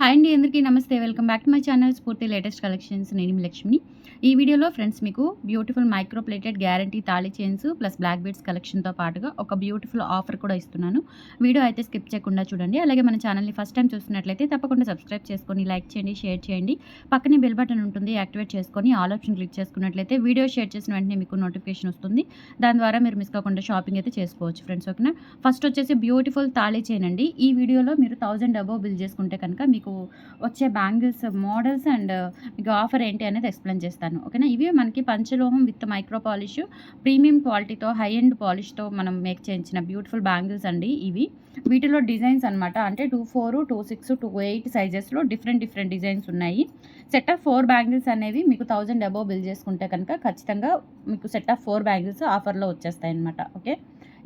Hi అండి అందరికీ నమస్తే. Welcome back to my channel Spoorthi latest collections నేను లక్ష్మిని. ఈ వీడియోలో ఫ్రెండ్స్ మీకు బ్యూటిఫుల్ మైక్రో ప్లేటెడ్ గ్యారంటీ తాళి చైన్స్ ప్లస్ బ్లాక్ బీడ్స్ కలెక్షన్తో పాటుగా ఒక బ్యూటిఫుల్ ఆఫర్ కూడా ఇస్తున్నాను. వీడియో అయితే స్కిప్ చేయకుండా చూడండి. అలాగే మన ఛానల్ని ఫస్ట్ టైం చూస్తున్నట్లయితే తప్పకుండా సబ్స్క్రైబ్ చేసుకొని లైక్ చేయండి షేర్ చేయండి. పక్కనే బెల్ బటన్ ఉంటుంది యాక్టివేట్ చేసుకొని ఆల్ ఆప్షన్ క్లిక్ చేసుకున్నట్లయితే వీడియో షేర్ చేసిన వెంటనే మీకు నోటిఫికేషన్ వస్తుంది. దాని ద్వారా మీరు మిస్ కాకుండా షాపింగ్ అయితే చేసుకోవచ్చు ఫ్రెండ్స్ ఓకేనా ఫస్ట్ వచ్చేసి బ్యూటిఫుల్ తాళి చైన్ అండి. ఈ వీడియోలో మీరు థౌజండ్ అబోవ్ బిల్ చేసుకుంటే కనుక మీకు వచ్చే బ్యాంగిల్స్ మోడల్స్ అండ్ మీకు ఆఫర్ ఏంటి అనేది ఎక్స్ప్లెయిన్ చేస్తాను. ఓకేనా? ఇవి మనకి పంచలోహం విత్ మైక్రో పాలిష్ ప్రీమియం క్వాలిటీతో హై ఎండ్ పాలిష్తో మనం మేక్ చేయించిన బ్యూటిఫుల్ బ్యాంగిల్స్ అండి ఇవి. వీటిలో డిజైన్స్ అనమాట అంటే two four two six two eight సైజెస్లో different different designs ఉన్నాయి. సెట్ ఆఫ్ ఫోర్ బ్యాంగిల్స్ అనేవి మీకు థౌజండ్ అబోవ్ బిల్ చేసుకుంటే కనుక ఖచ్చితంగా మీకు సెట్ ఆఫ్ ఫోర్ బ్యాంగిల్స్ ఆఫర్లో వచ్చేస్తాయి అనమాట ఓకే?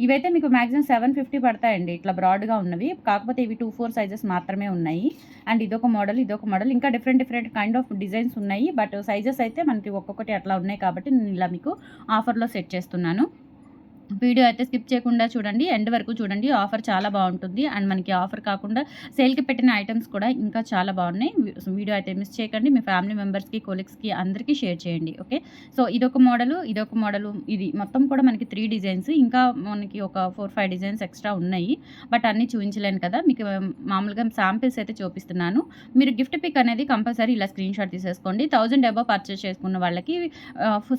ఇవైతే మీకు మ్యాక్సిమం సెవెన్ ఫిఫ్టీ పడతాయండి. ఇట్లా బ్రాడ్గా ఉన్నవి. కాకపోతే ఇవి టూ ఫోర్ సైజెస్ మాత్రమే ఉన్నాయి. అండ్ ఇదొక మోడల్ ఇదొక మోడల్ ఇంకా different different kind of designs ఉన్నాయి. బట్ సైజెస్ అయితే మనకి ఒక్కొక్కటి అట్లా ఉన్నాయి కాబట్టి నేను ఇలా మీకు ఆఫర్లో సెట్ చేస్తున్నాను. వీడియో అయితే స్కిప్ చేయకుండా చూడండి. ఎండ్ వరకు చూడండి. ఆఫర్ చాలా బాగుంటుంది. అండ్ మనకి ఆఫర్ కాకుండా సేల్కి పెట్టిన ఐటమ్స్ కూడా ఇంకా చాలా బాగున్నాయి. వీడియో అయితే మిస్ చేయకండి. మీ ఫ్యామిలీ మెంబర్స్కి కొలీగ్స్కి అందరికీ షేర్ చేయండి. ఓకే సో ఇదొక మోడలు ఇదొక మోడలు ఇది మొత్తం కూడా మనకి త్రీ డిజైన్స్ ఇంకా మనకి ఒక ఫోర్ ఫైవ్ డిజైన్స్ ఎక్స్ట్రా ఉన్నాయి. బట్ అన్నీ చూపించలేను కదా. మీకు మామూలుగా శాంపిల్స్ అయితే చూపిస్తున్నాను. మీరు గిఫ్ట్ పిక్ అనేది కంపల్సరీ ఇలా స్క్రీన్ షాట్ తీసేసుకోండి. థౌజండ్ అబో పర్చేస్ చేసుకున్న వాళ్ళకి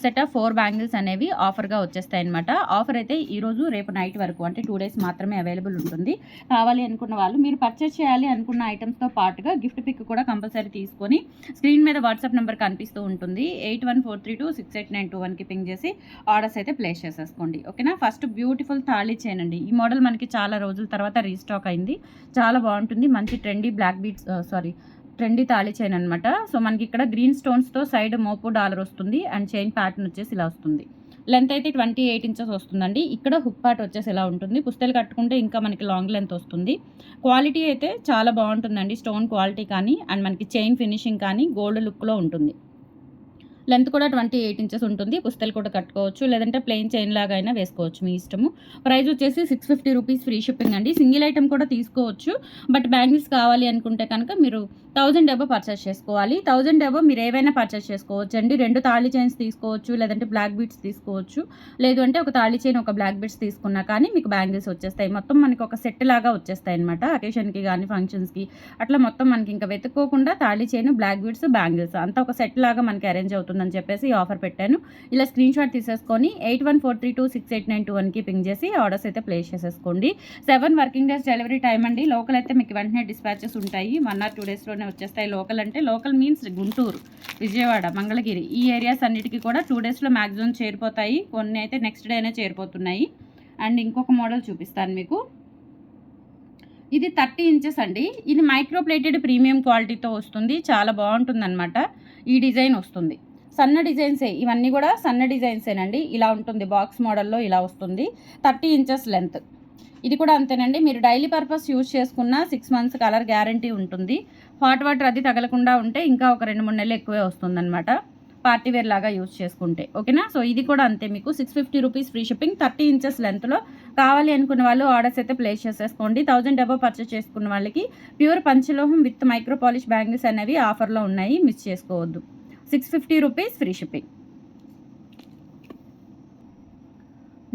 సెట్ ఆఫ్ ఫోర్ బ్యాంగిల్స్ అనేవి ఆఫర్గా వచ్చేస్తాయి అనమాట ఆఫర్ అయితే ఈరోజు రేపు నైట్ వరకు అంటే టూ డేస్ మాత్రమే అవైలబుల్ ఉంటుంది. కావాలి అనుకున్న వాళ్ళు మీరు పర్చేస్ చేయాలి అనుకున్న ఐటమ్స్తో పాటుగా గిఫ్ట్ పిక్ కూడా కంపల్సరీ తీసుకొని స్క్రీన్ మీద వాట్సాప్ నెంబర్ కనిపిస్తూ ఉంటుంది. Eight one four three two six eight nine two వన్కి పింక్ చేసి ఆర్డర్స్ అయితే ప్లేస్ చేసేసుకోండి. ఓకేనా? ఫస్ట్ బ్యూటిఫుల్ తాళీ చేయనండి ఈ మోడల్ మనకి చాలా రోజుల తర్వాత రీస్టాక్ అయింది. చాలా బాగుంటుంది. మంచి trendy black beads sorry trendy thali chain అనమాట సో మనకి ఇక్కడ గ్రీన్ స్టోన్స్తో సైడ్ మోపు డాలర్ వస్తుంది. అండ్ చైన్ ప్యాటర్న్ వచ్చేసి ఇలా వస్తుంది. లెంత్ అయితే ట్వంటీ ఎయిట్ ఇంచెస్ వస్తుందండి. ఇక్కడ హుక్ పార్ట్ వచ్చేసి ఇలా ఉంటుంది. పుస్తలు కట్టుకుంటే ఇంకా మనకి లాంగ్ లెంత్ వస్తుంది. క్వాలిటీ అయితే చాలా బాగుంటుందండి. స్టోన్ క్వాలిటీ కానీ అండ్ మనకి చైన్ ఫినిషింగ్ కానీ గోల్డ్ లుక్లో ఉంటుంది. లెంత్ కూడా ట్వంటీ ఎయిట్ ఇంచెస్ ఉంటుంది. పుస్తలు కూడా కట్టుకోవచ్చు. లేదంటే ప్లెయిన్ చైన్ లాగా అయినా వేసుకోవచ్చు మీ ఇష్టము. ప్రైస్ వచ్చేసి six fifty rupees free shipping అండి. సింగిల్ ఐటమ్ కూడా తీసుకోవచ్చు. బట్ బ్యాంగిల్స్ కావాలి అనుకుంటే కనుక మీరు థౌజండ్ డబ్బా పర్చేస్ చేసుకోవాలి. థౌజండ్ డబ్బా మీరు ఏవైనా పర్చేస్ చేసుకోవచ్చు. అండి రెండు తాళి చైన్స్ తీసుకోవచ్చు లేదంటే బ్లాక్ బీట్స్ తీసుకోవచ్చు. లేదు అంటే ఒక తాళి చైన్ ఒక బ్లాక్ బీట్స్ తీసుకున్నా కానీ మీకు బ్యాంగిల్స్ వచ్చేస్తాయి. మొత్తం మనకి ఒక సెట్ లాగా వచ్చేస్తాయి అనమాట అకేషన్కి కానీ ఫంక్షన్స్కి అట్లా మొత్తం మనకి ఇంకా వెతుక్కోకుండా తాళి చైన్ బ్లాక్ బీట్స్ బ్యాంగిల్స్ అంతా ఒక సెట్ లాగా మనకి అరేంజ్ అవుతుందని చెప్పేసి ఆఫర్ పెట్టాను. ఇలా స్క్రీన్ షాట్ తీసేసుకొని eight one four three two six eight nine two వన్కి పింక్ చేసి ఆర్డర్స్ అయితే ప్లేస్ చేసేసుకోండి. Seven working days delivery time అండి. లోకల్ అయితే మీకు వెంటనే డిస్పాచెస్ ఉంటాయి. వన్ ఆర్ టూ డేస్లోనే వచ్చేస్తాయి. లోకల్ అంటే లోకల్ మీన్స్ గుంటూరు విజయవాడ మంగళగిరి ఈ ఏరియాస్ అన్నిటికీ కూడా టూ డేస్లో మ్యాక్సిమం చేరిపోతాయి. కొన్ని అయితే నెక్స్ట్ డేనే చేరిపోతున్నాయి. అండ్ ఇంకొక మోడల్ చూపిస్తాను మీకు. ఇది థర్టీ ఇంచెస్ అండి. ఇది మైక్రో ప్లేటెడ్ ప్రీమియం క్వాలిటీతో వస్తుంది. చాలా బాగుంటుంది అనమాట ఈ డిజైన్ వస్తుంది. సన్న డిజైన్సే ఇవన్నీ కూడా సన్న డిజైన్సేనండి ఇలా ఉంటుంది బాక్స్ మోడల్లో ఇలా వస్తుంది. థర్టీ ఇంచెస్ లెంత్ ఇది కూడా అంతేనండి. మీరు డైలీ పర్పస్ యూజ్ చేసుకున్న సిక్స్ మంత్స్ కలర్ గ్యారంటీ ఉంటుంది. హాట్ వాటర్ అది తగలకుండా ఉంటే ఇంకా ఒక రెండు మూడు నెలలు ఎక్కువే వస్తుందన్నమాట. పార్టీ వేర్ లాగా యూజ్ చేసుకుంటే. ఓకేనా? సో ఇది కూడా అంతే మీకు. Six fifty rupees free shipping thirty inches లెంత్లో కావాలి అనుకున్న వాళ్ళు ఆర్డర్స్ అయితే ప్లేస్ చేసేసుకోండి. థౌజండ్ డబ్బా పర్చేస్ చేసుకున్న వాళ్ళకి ప్యూర్ పంచలోహం విత్ మైక్రో పాలిష్ బ్యాంగిల్స్ అనేవి ఆఫర్లో ఉన్నాయి. మిస్ చేసుకోవద్దు. Six fifty rupees free shipping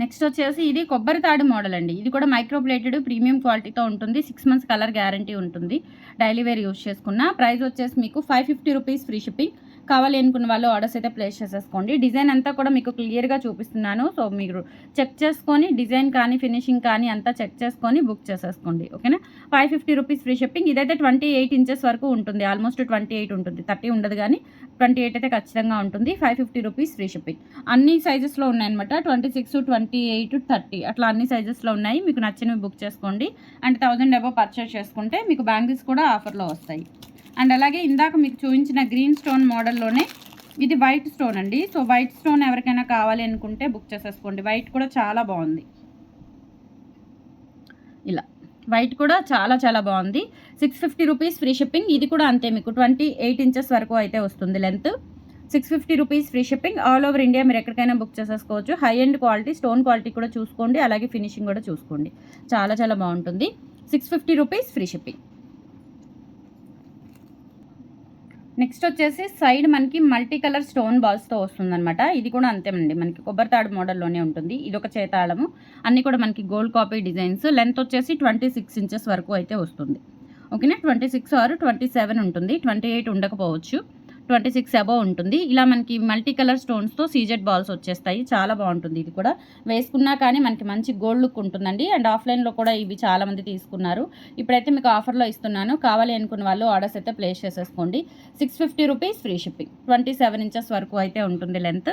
next వచ్చేసి ఇది కొబ్బరి తాడు మోడల్ అండి. ఇది కూడా మైక్రోప్లేటెడ్ ప్రీమియం క్వాలిటీతో ఉంటుంది. సిక్స్ మంత్స్ కలర్ గ్యారంటీ ఉంటుంది. డైలీ వేర్ యూజ్ చేసుకున్న. ప్రైస్ వచ్చేసి మీకు five fifty rupees free shipping కావాలి అనుకున్న వాళ్ళు ఆర్డర్స్ అయితే ప్లేస్ చేసేసుకోండి. డిజైన్ అంతా కూడా మీకు క్లియర్గా చూపిస్తున్నాను. సో మీరు చెక్ చేసుకొని డిజైన్ కానీ ఫినిషింగ్ కానీ అంతా చెక్ చేసుకొని బుక్ చేసేసుకోండి. ఓకేనా? Five fifty rupees free shipping ఇదైతే ట్వంటీ ఎయిట్ ఇంచెస్ వరకు ఉంటుంది. ఆల్మోస్ట్ ట్వంటీ ఎయిట్ ఉంటుంది. థర్టీ ఉండదు కానీ ట్వంటీ ఎయిట్ అయితే ఖచ్చితంగా ఉంటుంది. Five fifty rupees free shipping అన్ని సైజెస్లో ఉన్నాయన్నమాట. Twenty six twenty eight thirty అట్లా అన్ని సైజెస్లో ఉన్నాయి. మీకు నచ్చినవి బుక్ చేసుకోండి. అండ్ థౌజండ్ అబో పర్చేస్ చేసుకుంటే మీకు బ్యాంగిల్స్ కూడా ఆఫర్లో వస్తాయి. అండ్ అలాగే ఇందాక మీకు చూపించిన గ్రీన్ స్టోన్ మోడల్లోనే ఇది వైట్ స్టోన్ అండి. సో వైట్ స్టోన్ ఎవరికైనా కావాలి అనుకుంటే బుక్ చేసేసుకోండి. వైట్ కూడా చాలా బాగుంది. ఇలా. వైట్ కూడా చాలా చాలా బాగుంది. Six fifty rupees free shipping ఇది కూడా అంతే మీకు ట్వంటీ ఎయిట్ ఇంచెస్ వరకు అయితే వస్తుంది length six fifty rupees free shipping all over India మీరు ఎక్కడికైనా బుక్ చేసేసుకోవచ్చు. High and quality stone quality కూడా చూసుకోండి. అలాగే ఫినిషింగ్ కూడా చూసుకోండి. చాలా చాలా బాగుంటుంది. Six fifty rupees free shipping next వచ్చేసి సైడ్ మనకి మల్టీ కలర్ స్టోన్ బాల్స్తో వస్తుందన్నమాట. ఇది కూడా అంతేనండి. మనకి కొబ్బరి తాడు మోడల్లోనే ఉంటుంది. ఇది ఒక చేతాళము. అన్నీ కూడా మనకి గోల్డ్ కాపీ డిజైన్స్ లెంత్ వచ్చేసి ట్వంటీ సిక్స్ ఇంచెస్ వరకు అయితే వస్తుంది. ఓకేనా twenty six or twenty seven ఉంటుంది. ట్వంటీ ఎయిట్ ఉండకపోవచ్చు. ట్వంటీ సిక్స్ అబవ్ ఉంటుంది. ఇలా మనకి మల్టీ కలర్ స్టోన్స్తో సీజెడ్ బాల్స్ వచ్చేస్తాయి. చాలా బాగుంటుంది ఇది కూడా. వేసుకున్నా కానీ మనకి మంచి గోల్డ్ లుక్ ఉంటుందండి. అండ్ ఆఫ్లైన్లో కూడా ఇవి చాలామంది తీసుకున్నారు. ఇప్పుడైతే మీకు ఆఫర్లో ఇస్తున్నాను. కావాలి అనుకున్న వాళ్ళు ఆర్డర్స్ అయితే ప్లేస్ చేసేసుకోండి. Six fifty rupees free shipping. Twenty seven inches వరకు అయితే ఉంటుంది length.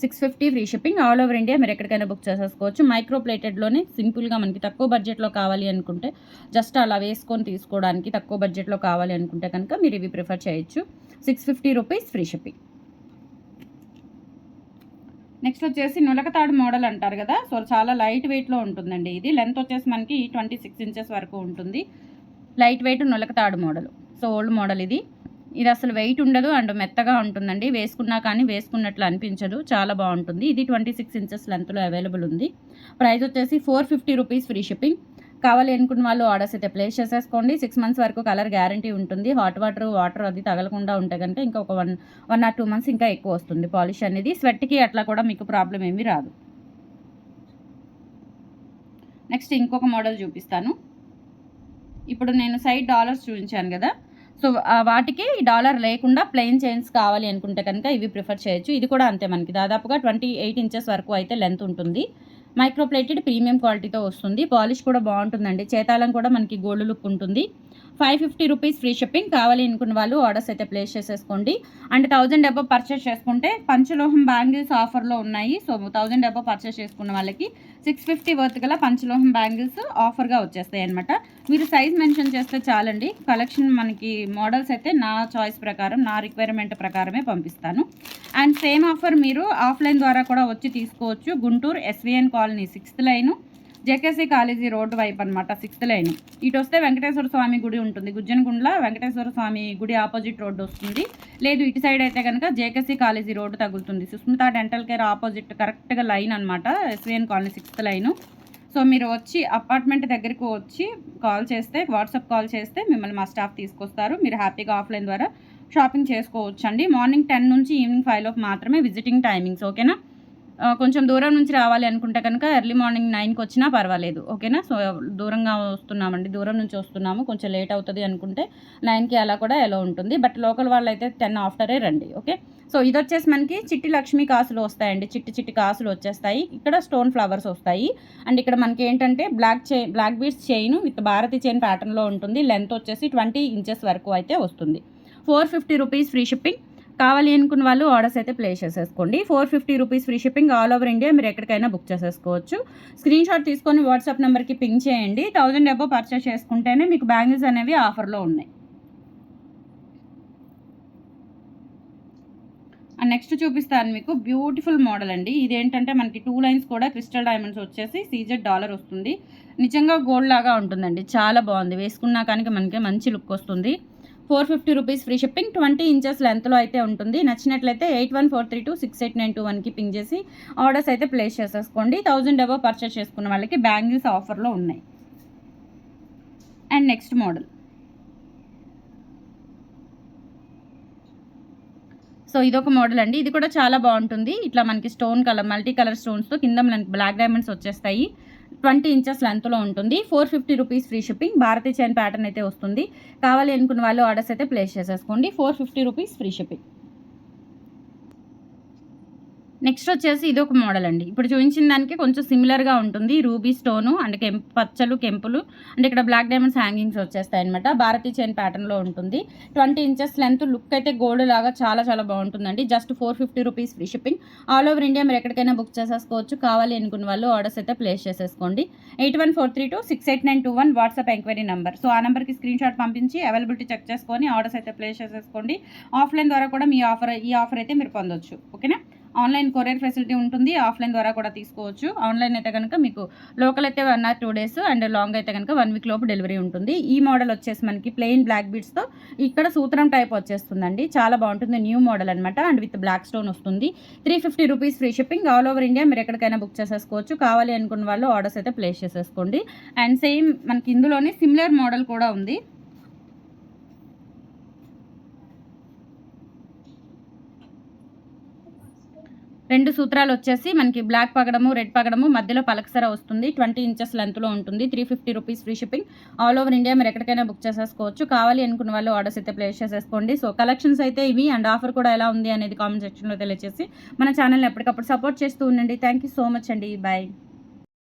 Six fifty free shipping. All over India మీరు ఎక్కడికైనా బుక్ చేసేసుకోవచ్చు. మైక్రో ప్లేటెడ్లోనే సింపుల్గా మనకి తక్కువ బడ్జెట్లో కావాలి అనుకుంటే జస్ట్ అలా వేసుకొని తీసుకోవడానికి తక్కువ బడ్జెట్లో కావాలి అనుకుంటే కనుక మీరు ఇవి ప్రిఫర్ చేయొచ్చు. Six fifty rupees free shipping. Next వచ్చేసి నులకతాడు మోడల్ అంటారు కదా. సో చాలా లైట్ వెయిట్లో ఉంటుందండి ఇది. లెంత్ వచ్చేసి మనకి ట్వంటీ సిక్స్ ఇంచెస్ వరకు ఉంటుంది. లైట్ వెయిట్ నులకతాడు మోడల్. సో ఓల్డ్ మోడల్ ఇది. ఇది అసలు వెయిట్ ఉండదు అండ్ మెత్తగా ఉంటుందండి. వేసుకున్నా కానీ వేసుకున్నట్లు అనిపించదు. చాలా బాగుంటుంది. ఇది ట్వంటీ సిక్స్ ఇంచెస్ లెంత్లో అవైలబుల్ ఉంది. ప్రైస్ వచ్చేసి four fifty rupees free shipping. కావాలి అనుకున్న వాళ్ళు ఆర్డర్స్ అయితే ప్లేస్ చేసేసుకోండి. సిక్స్ మంత్స్ వరకు కలర్ గ్యారంటీ ఉంటుంది. హాట్ వాటర్ వాటర్ అది తగలకుండా ఉంటే కనుక ఇంకా ఒక one one or two months ఇంకా ఎక్కువ వస్తుంది పాలిష్ అనేది. స్వెట్కి అట్లా కూడా మీకు ప్రాబ్లం ఏమీ రాదు. నెక్స్ట్ ఇంకొక మోడల్ చూపిస్తాను. ఇప్పుడు నేను సైడ్ డాలర్స్ చూపించాను కదా. సో వాటికి డాలర్ లేకుండా ప్లెయిన్ చైన్స్ కావాలి అనుకుంటే కనుక ఇవి ప్రిఫర్ చేయొచ్చు. ఇది కూడా అంతే మనకి. దాదాపుగా ట్వంటీ ఎయిట్ ఇంచెస్ వరకు అయితే లెంత్ ఉంటుంది. మైక్రోప్లేటెడ్ ప్రీమియం క్వాలిటీతో వస్తుంది. పాలిష్ కూడా బాగుంటుందండి. చేతాలం కూడా మనకి గోల్డ్ లుక్ ఉంటుంది. Five fifty rupees free shipping కావాలి అనుకున్న వాళ్ళు ఆర్డర్స్ అయితే ప్లేస్ చేసేసుకోండి. అండ్ థౌజండ్ అబో పర్చేస్ చేసుకుంటే పంచలోహం బ్యాంగిల్స్ ఆఫర్లో ఉన్నాయి. సో థౌజండ్ అబో పర్చేస్ చేసుకున్న వాళ్ళకి సిక్స్ ఫిఫ్టీ వర్త్ గల పంచలోహం బ్యాంగిల్స్ ఆఫర్గా వచ్చేస్తాయి అనమాట మీరు సైజ్ మెన్షన్ చేస్తే చాలండి. కలెక్షన్ మనకి మోడల్స్ అయితే నా చాయిస్ ప్రకారం నా రిక్వైర్మెంట్ ప్రకారమే పంపిస్తాను. అండ్ సేమ్ ఆఫర్ మీరు ఆఫ్లైన్ ద్వారా కూడా వచ్చి తీసుకోవచ్చు. Guntur SVN colony sixth line. JKC college road వైపు అనమాట సిక్స్త్ లైన్. ఇటు వస్తే వెంకటేశ్వర స్వామి గుడి ఉంటుంది. గుజ్జనగుండ్ల వెంకటేశ్వర స్వామి గుడి ఆపోజిట్ రోడ్డు వస్తుంది. లేదు ఇటు సైడ్ అయితే కనుక జేకేసీ కాలేజీ రోడ్డు తగులుతుంది. సుస్మిత డెంటల్ కేర్ ఆపోజిట్ కరెక్ట్గా లైన్ అనమాట SVN colony sixth line. So మీరు వచ్చి అపార్ట్మెంట్ దగ్గరికి వచ్చి కాల్ చేస్తే వాట్సాప్ కాల్ చేస్తే మిమ్మల్ని మా స్టాఫ్ తీసుకొస్తారు. మీరు హ్యాపీగా ఆఫ్లైన్ ద్వారా షాపింగ్ చేసుకోవచ్చు అండి మార్నింగ్ టెన్ నుంచి ఈవినింగ్ ఫైవ్ లోపు మాత్రమే విజిటింగ్ టైమింగ్స్ ఓకేనా? కొంచెం దూరం నుంచి రావాలి అనుకుంటే కనుక ఎర్లీ మార్నింగ్ నైన్కి వచ్చినా పర్వాలేదు ఓకేనా? సో దూరంగా వస్తున్నామండి దూరం నుంచి వస్తున్నాము కొంచెం లేట్ అవుతుంది అనుకుంటే నైన్కి అలా కూడా ఎలా ఉంటుంది. బట్ లోకల్ వాళ్ళు అయితే టెన్ ఆఫ్టరే రండి ఓకే? సో ఇది వచ్చేసి మనకి చిట్టి లక్ష్మీ కాసులు వస్తాయండి. చిట్టి చిట్టి కాసులు వచ్చేస్తాయి. ఇక్కడ స్టోన్ ఫ్లవర్స్ వస్తాయి. అండ్ ఇక్కడ మనకి ఏంటంటే బ్లాక్ చే black beads chain with Bharathi chain ప్యాటర్న్లో ఉంటుంది. లెంత్ వచ్చేసి ట్వంటీ ఇంచెస్ వరకు అయితే వస్తుంది. Four fifty rupees free shipping కావాలి అనుకున్న వాళ్ళు ఆర్డర్స్ అయితే ప్లేస్ చేసేసుకోండి. Four fifty rupees free shipping all over India మీరు ఎక్కడికైనా బుక్ చేసేసుకోవచ్చు. స్క్రీన్ షాట్ తీసుకొని వాట్సాప్ నెంబర్కి పింక్ చేయండి. థౌజండ్ ఎబో పర్చేస్ చేసుకుంటేనే మీకు బ్యాంగిల్స్ అనేవి ఆఫర్లో ఉన్నాయి. నెక్స్ట్ చూపిస్తాను మీకు. బ్యూటిఫుల్ మోడల్ అండి. ఇదేంటంటే మనకి టూ లైన్స్ కూడా క్రిస్టల్ డైమండ్స్ వచ్చేసి సీజెడ్ డాలర్ వస్తుంది. నిజంగా గోల్డ్ లాగా ఉంటుందండి. చాలా బాగుంది. వేసుకున్నా కానీ మనకి మంచి లుక్ వస్తుంది. Four fifty rupees free shipping twenty inches లెంత్లో అయితే ఉంటుంది. నచ్చినట్లయితే eight one four three two six eight nine two వన్కి పింక్ చేసి ఆర్డర్స్ అయితే ప్లేస్ చేసేసుకోండి. థౌజండ్ అబో పర్చేస్ చేసుకున్న వాళ్ళకి బ్యాంగిల్స్ ఆఫర్లో ఉన్నాయి. అండ్ నెక్స్ట్ మోడల్ సో ఇదొక మోడల్ అండి. ఇది కూడా చాలా బాగుంటుంది. ఇట్లా మనకి స్టోన్ కలర్ మల్టీ కలర్ స్టోన్స్తో కింద మనకి బ్లాక్ డైమండ్స్ వచ్చేస్తాయి. ట్వంటీ ఇంచెస్ లెంత్లో ఉంటుంది. Four fifty rupees free shipping. Bharathi chain pattern అయితే వస్తుంది. కావాలి అనుకున్న వాళ్ళు ఆర్డర్స్ అయితే ప్లేస్ చేసేసుకోండి. Four fifty rupees free shipping. Next వచ్చేసి ఇది ఒక మోడల్ అండి. ఇప్పుడు చూపించిన దానికి కొంచెం సిమిలర్గా ఉంటుంది. రూబీ స్టోను అండ్ కెంపు పచ్చలు కెంపులు అండ్ ఇక్కడ బ్లాక్ డైమండ్స్ హ్యాంగింగ్స్ వచ్చేస్తాయి అనమాట భారతీ చైన్ ప్యాటర్న్లో ఉంటుంది. ట్వంటీ ఇంచెస్ లెంత్ లుక్ అయితే గోల్డ్ లాగా చాలా చాలా బాగుంటుందండి. Just four fifty rupees free shipping. All over India మీరు ఎక్కడికైనా బుక్ చేసేసుకోవచ్చు. కావాలి అనుకున్న వాళ్ళు ఆర్డర్స్ అయితే ప్లేస్ చేసేసుకోండి. Eight one four three two six eight nine two one WhatsApp enquiry number. So ఆ నెంబర్కి స్క్రీన్ షాట్ పంపించి అవైలబిలిటీ చెక్ చేసుకొని ఆర్డర్స్ అయితే ప్లేస్ చేసేసుకోండి. ఆఫ్లైన్ ద్వారా కూడా మీ ఆఫర్ ఈ ఆఫర్ అయితే మీరు పొందొచ్చు. ఓకేనా? ఆన్లైన్ కొరియర్ ఫెసిలిటీ ఉంటుంది ఆఫ్లైన్ ద్వారా కూడా తీసుకోవచ్చు. ఆన్లైన్ అయితే కనుక మీకు లోకల్ అయితే one or two days and long అయితే కనుక వన్ వీక్ లోపు డెలివరీ ఉంటుంది. ఈ మోడల్ వచ్చేసి మనకి ప్లెయిన్ బ్లాక్ బీడ్స్తో ఇక్కడ సూత్రం టైప్ వచ్చేస్తుందండి. చాలా బాగుంటుంది న్యూ మోడల్ అనమాట అండ్ విత్ బ్లాక్ స్టోన్ వస్తుంది. Three fifty rupees free shipping all over India మీరు ఎక్కడికైనా బుక్ చేసేసుకోవచ్చు. కావాలి అనుకున్న వాళ్ళు ఆర్డర్స్ అయితే ప్లేస్ చేసేసుకోండి. అండ్ సేమ్ మనకి ఇందులోనే సిమిలర్ మోడల్ కూడా ఉంది. రెండు సూత్రాలు వచ్చేసి మనకి బ్లాక్ పగడము రెడ్ పగడము మధ్యలో పలకసర వస్తుంది. ట్వంటీ ఇంచెస్ లెంత్లో ఉంటుంది. Three fifty rupees free shipping. All over India మీరు ఎక్కడికైనా బుక్ చేసేసుకోవచ్చు. కావాలి అనుకున్న వాళ్ళు ఆర్డర్స్ అయితే ప్లేస్ చేసేసుకోండి. సో కలెక్షన్స్ అయితే ఇవి అండ్ ఆఫర్ కూడా ఎలా ఉంది అనేది కామెంట్ సెక్షన్లో తెలియజేసి మన ఛానల్ని ఎప్పటికప్పుడు సపోర్ట్ చేస్తూ ఉండండి. థ్యాంక్ యూ సో మచ్ అండి. బాయ్.